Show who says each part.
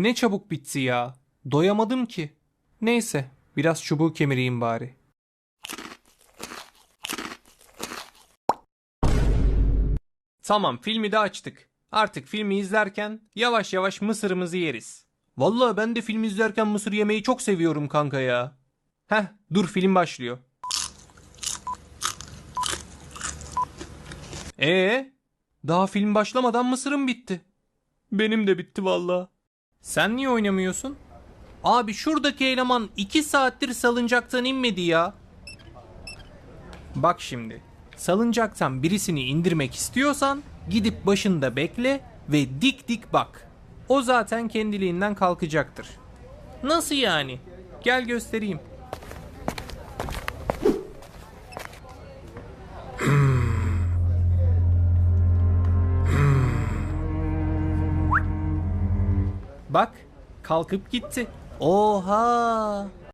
Speaker 1: Ne çabuk bitti ya. Doyamadım ki. Neyse, biraz çubuğu kemireyim bari. Tamam, filmi de açtık. Artık filmi izlerken yavaş yavaş mısırımızı yeriz. Vallahi ben de film izlerken mısır yemeyi çok seviyorum kanka ya. Heh, dur film başlıyor. Ee, daha film başlamadan mısırım bitti. Benim de bitti vallahi. Sen niye oynamıyorsun? Abi şuradaki eleman 2 saattir salıncaktan inmedi ya. Bak şimdi. Salıncaktan birisini indirmek istiyorsan gidip başında bekle ve dik dik bak. O zaten kendiliğinden kalkacaktır. Nasıl yani? Gel göstereyim. Bak, kalkıp gitti. Oha!